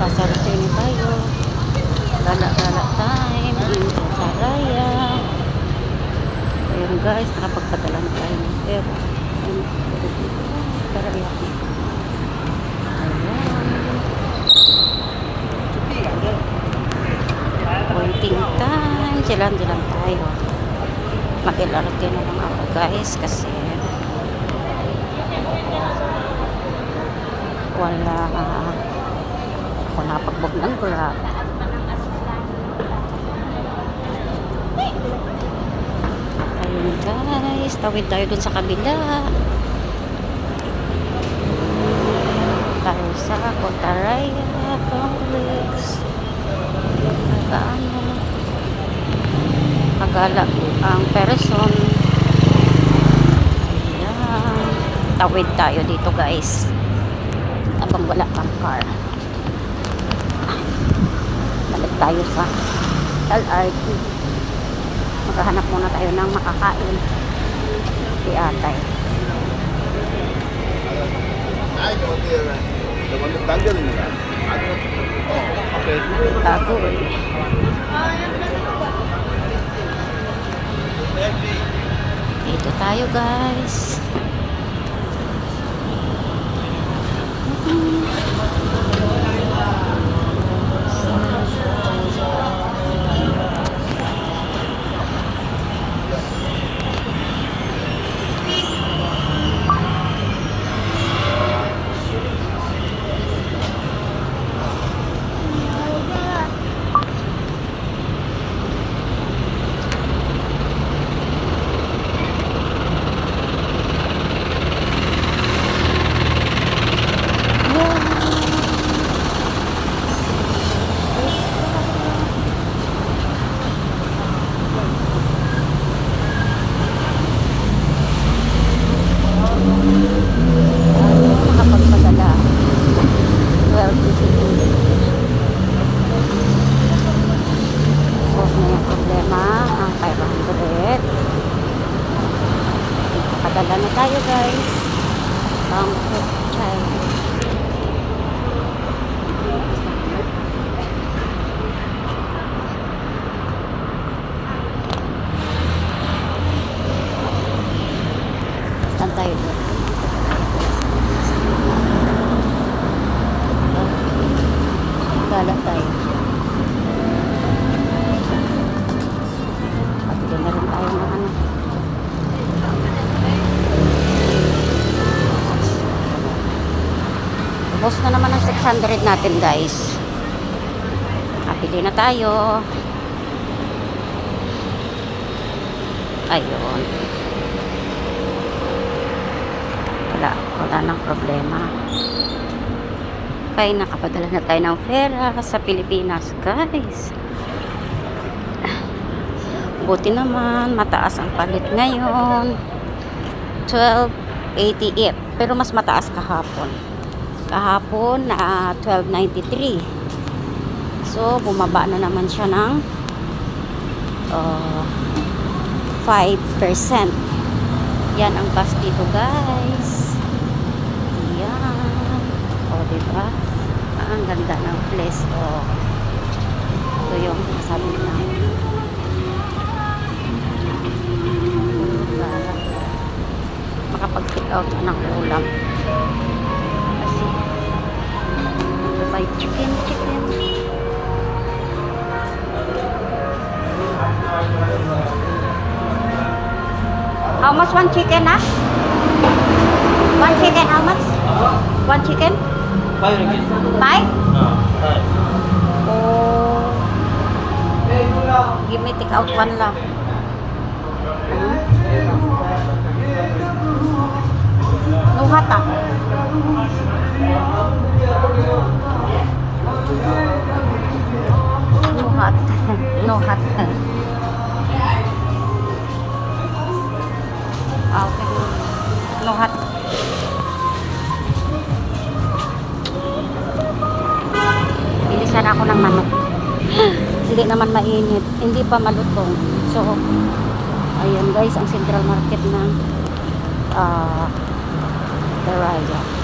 Pasarasini tayo. Gala-gala time. Into Saraya. Ayun guys, nakapagpadala na tayo ng pera. Saraya. Ayan. Waiting time. Silang-silang tayo. Mag-LRT na lang ako guys kasi wala ako napagbog ng grab. Ayun guys, tawid tayo dun sa kabila. Tayo sa Cotaraya Complex. Nagaano. Magala ang person. Ayan. Tawid tayo dito guys. Habang wala kang car tayo sa LRT maghahanap muna tayo ng makakain si atay Tago eh. Dito tayo guys. Mm -hmm. Padala na tayo guys. Ang child. Saan tayo doon? Ubos na naman ang 600 natin guys. Kapili na tayo. Ayun. Wala. Wala nang problema. Kaya nakapadala na tayo ng pera sa Pilipinas guys. Buti naman, mataas ang palit ngayon. 12.88. Pero mas mataas kahapon. Kahapon na 12.93. So, bumaba na naman siya ng uh, 5%. Yan ang bus dito, guys. Yan. O, diba? Ang ganda ng place. O, ito yung sabi na. Makapag-pick out ng ulam. May chicken, chicken. How much one chicken, ah? One chicken, how much? One chicken? Five ringgit. Five? Ah, five. Oh. Give me take out one lang. No hot ah. No hot. Ah, okay. No hot. Bilisan ako ng manok. Hindi naman mainit. Hindi pa malutong. So, ayun guys, ang central market ng uh, Daraya.